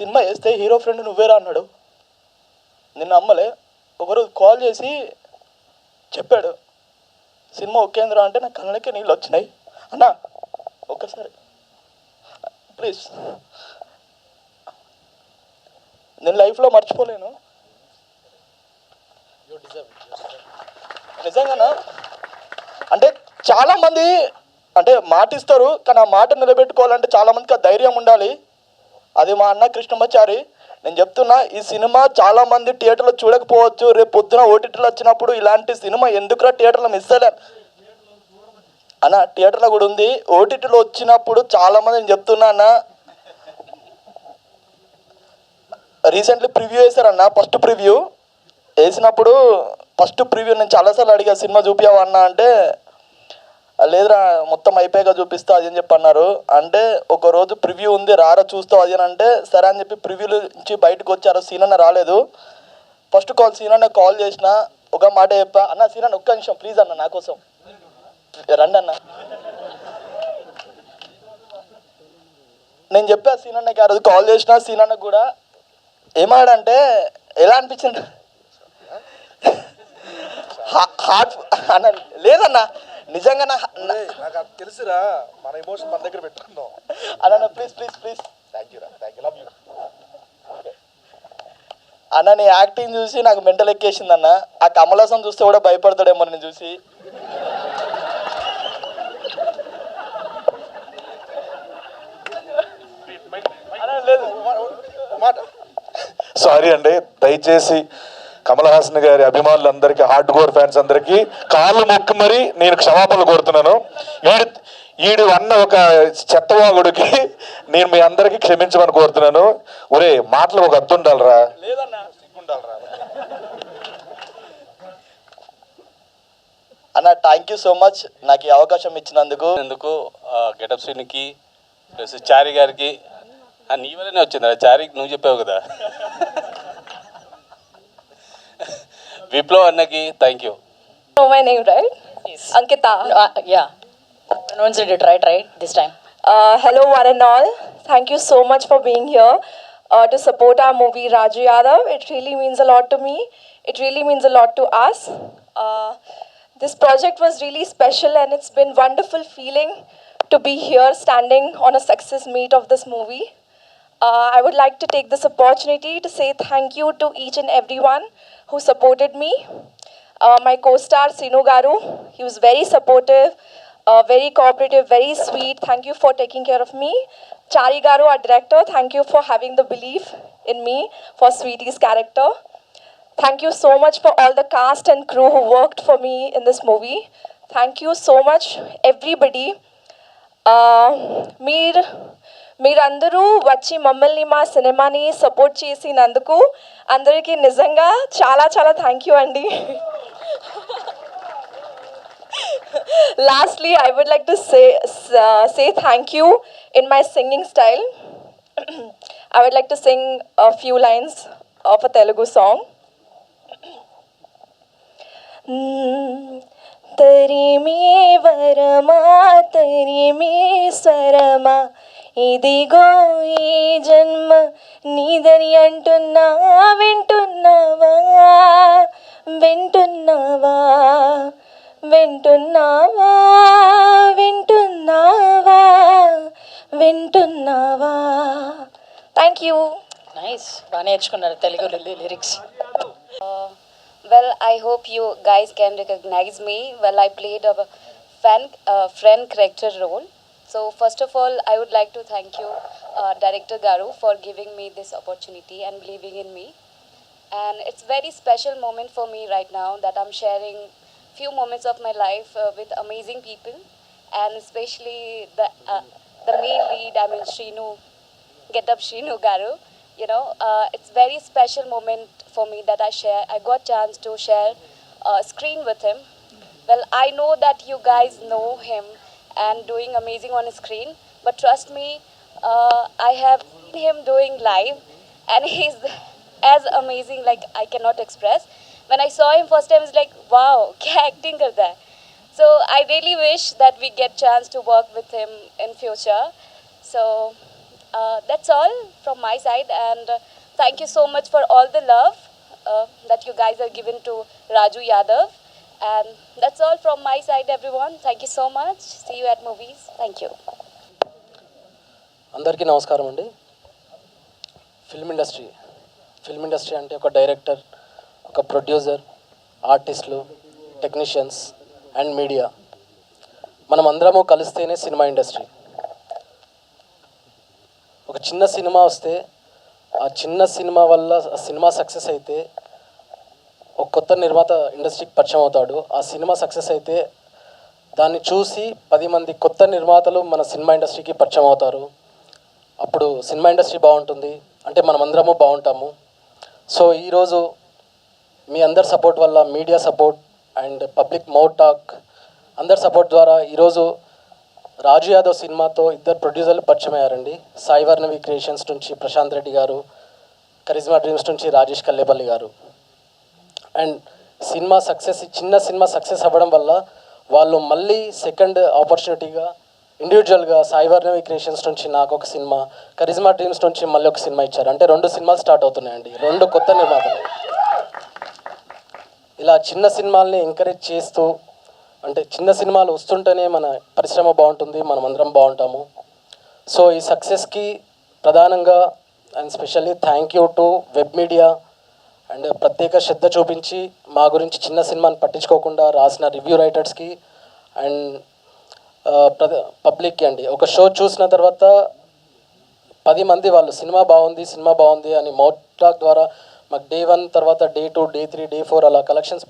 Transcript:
Cinema వేస్తే hero friend నువ్వేరా అన్నాడు. నిన్న అమ్మలే ఒకరోజు కాల్ చేసి చెప్పాడు. సినిమా ఒకేంద్రా అంటే నా కళ్ళకే నీళ్ళు వచ్చినాయి. అన్నా ఒక్కసారి. ప్లీజ్. నేను లైఫ్లో మర్చిపోలేను. నిజంగానా? అంటే చాలామంది అంటే మాట ఇస్తారు కానీ ఆ మాట నిలబెట్టుకోవాలంటే చాలామందికి ఆ ధైర్యం ఉండాలి. అది మా అన్న కృష్ణమాచారి. నేను చెప్తున్నా ఈ సినిమా చాలా మంది థియేటర్లో చూడకపోవచ్చు. రేపు పొద్దున ఓటీటీలో వచ్చినప్పుడు ఇలాంటి సినిమా ఎందుకురా థియేటర్లో మిస్ అయ్యలే అన్న థియేటర్లో కూడా ఉంది. ఓటీటీలో వచ్చినప్పుడు చాలా మంది నేను చెప్తున్నా అన్న. రీసెంట్లీ ప్రివ్యూ వేశారన్న ఫస్ట్ ప్రివ్యూ. వేసినప్పుడు ఫస్ట్ ప్రివ్యూ నేను చాలాసార్లు అడిగా సినిమా చూపించావన్నా అన్న? అంటే లేదురా మొత్తం అయిపోయాక చూపిస్తా అది అని చెప్పి అన్నారు. అంటే ఒక రోజు ప్రివ్యూ ఉంది రారా చూస్తావు అది అని అంటే సరే అని చెప్పి ప్రివ్యూ నుంచి బయటకు వచ్చారు సీనన్న రాలేదు. ఫస్ట్ కాల్ సీనన్న కాల్ చేసిన ఒక మాట చెప్పా. అన్న సీనన్న ఒక్క నిమిషం ప్లీజ్ అన్న నా కోసం. రండి అన్న. నేను చెప్పా సీనన్నకి ఆ రోజు కాల్ చేసిన సీనన్న కూడా ఏమాడంటే ఎలా అనిపించింది? హార్ట్ అన్న లేదన్న. నిజంగా నాకు అది తెలుసురా. మన ఎమోషన్ మన దగ్గర పెట్టుకుందాం. అన్న please please please thank you రా. థ్యాంక్ యూ లవ్ యూ అన్న నీ యాక్టింగ్ చూసి నాకు మెంటల్ ఎక్కేసింది అన్న. ఆ కమలాసం చూస్తే కూడా భయపడతాడేమో నేను చూసి. సారీ అండి దయచేసి కమల్ హాసన్ గారి అభిమానులందరికీ హార్డ్ కోర్ ఫ్యాన్స్ అందరికీ కాళ్ళు మొక్కి మరి నేను క్షమాపణలు కోరుతున్నాను. ఈడు ఈడు అన్న ఒక చెత్తవాగుడికి నేను మీ అందరికీ క్షమించమని కోరుతున్నాను. ఒరే మాటలు ఒక అర్థం ఉండాలిరా. అన్న థ్యాంక్ యూ సో మచ్ నాకు ఈ అవకాశం ఇచ్చినందుకు. ఎందుకు? గెటప్ సీన్కి ప్లస్ చారి గారికి. ఆ, నీ వల్లనే వచ్చింది చారి నువ్వు చెప్పావు కదా. విప్లవ్ అన్నకి thank you know my name, right? Ankita. Uh, yeah. Pronounced it right, right, this time. Uh, hello, one and all. Thank you so much for being here uh, to support our movie Raju Yadav. It really means a lot to me. It really means a lot to us. Uh, this project was really special, and it's been wonderful feeling to be here standing on a success meet of this movie. Uh, I would like to take this opportunity to say thank you to each and everyone who supported me. Uh, my co-star Sinu Garu, he was very supportive, uh, very cooperative, very sweet. Thank you for taking care of me. Chari Garu, our director, thank you for having the belief in me for Sweetie's character. Thank you so much for all the cast and crew who worked for me in this movie. Thank you so much, everybody. Uh, మీరు మీరందరూ వచ్చి మమ్మల్ని మా సినిమాని support చేసినందుకు అందరికీ నిజంగా చాలా చాలా థ్యాంక్ యూ అండి. Lastly I would like to say say thank you in my singing style I would like to sing few lines of a Telugu song తరిమే వరమా తరిమే స్వరమా ఇదిగో ఈ జన్మ నీదని అంటున్నా వింటున్నావా? వింటున్నావా? వింటున్నావా? వింటున్నావా? వింటున్నావా? థ్యాంక్ యూ నైస్ బాగా నేర్చుకున్నారు Telugu lyrics well I hope you guys can recognise me well I played our fan friend character role So, first of all, I would like to thank you, uh, Director Garu, for giving me this opportunity and believing in me. And it's very special moment for me right now that I'm sharing few moments of my life uh, with amazing people, and especially the uh, the main lead. I mean, Shrinu, get up Shrinu Garu. You know, uh, it's very special moment for me that I share. I got chance to share uh, screen with him. Well, I know that you guys know him and doing amazing on screen, but trust me, uh, I have seen him doing live, and he's as amazing like I cannot express. When I saw him first time, it's like wow, क्या acting करता है. So I really wish that we get chance to work with him in future. So uh, that's all from my side, and uh, thank you so much for all the love uh, that you guys are given to Raju Yadav. And that's all from my side, everyone. Thank you so much. See you at movies. Thank you. అందరికీ నమస్కారం అండి film industry film industry అంటే ఒక director ఒక producer ఆర్టిస్టులు technicians and media మనం అందరము కలిస్తేనే సినిమా ఇండస్ట్రీ ఒక చిన్న సినిమా వస్తే ఆ చిన్న సినిమా వల్ల ఆ సినిమా సక్సెస్ అయితే ఒక కొత్త నిర్మాత ఇండస్ట్రీకి పరిచయం అవుతాడు. ఆ సినిమా సక్సెస్ అయితే దాన్ని చూసి పది మంది కొత్త నిర్మాతలు మన సినిమా ఇండస్ట్రీకి పరిచయం అవుతారు. అప్పుడు సినిమా ఇండస్ట్రీ బాగుంటుంది. అంటే మనం అందరము బాగుంటాము. సో ఈరోజు మీ అందరి సపోర్ట్ వల్ల media support and public mouth talk అందరి సపోర్ట్ ద్వారా ఈరోజు రాజు యాదవ్ సినిమాతో ఇద్దరు ప్రొడ్యూసర్లు పరిచయం అయ్యారండి. సాయి వర్ణవి క్రియేషన్స్ నుంచి ప్రశాంత్ రెడ్డి గారు కరిజ్మా డ్రీమ్స్ నుంచి రాజేష్ కల్లేపల్లి గారు. అండ్ సినిమా సక్సెస్ చిన్న సినిమా సక్సెస్ అవ్వడం వల్ల వాళ్ళు మళ్ళీ సెకండ్ ఆపర్చునిటీగా ఇండివిజువల్గా సాయివర్ణవి క్రియేషన్స్ నుంచి నాకు ఒక సినిమా కరిజ్మా డ్రీమ్స్ నుంచి మళ్ళీ ఒక సినిమా ఇచ్చారు. అంటే రెండు సినిమాలు స్టార్ట్ అవుతున్నాయండి. రెండు కొత్త నిర్మాతలు. ఇలా చిన్న సినిమాల్ని ఎంకరేజ్ చేస్తూ అంటే చిన్న సినిమాలు వస్తుంటేనే మన పరిశ్రమ బాగుంటుంది మనం అందరం బాగుంటాము. సో ఈ సక్సెస్కి ప్రధానంగా and specially thank you to web media and ప్రత్యేక శ్రద్ధ చూపించి మా గురించి చిన్న సినిమాని పట్టించుకోకుండా రాసిన రివ్యూ రైటర్స్కి అండ్ పబ్లిక్కి అండి. ఒక షో చూసిన తర్వాత పది మంది వాళ్ళు సినిమా బాగుంది సినిమా బాగుంది అని మౌట్ టాక్ ద్వారా మాకు డే వన్ తర్వాత day two day three day four అలా కలెక్షన్స్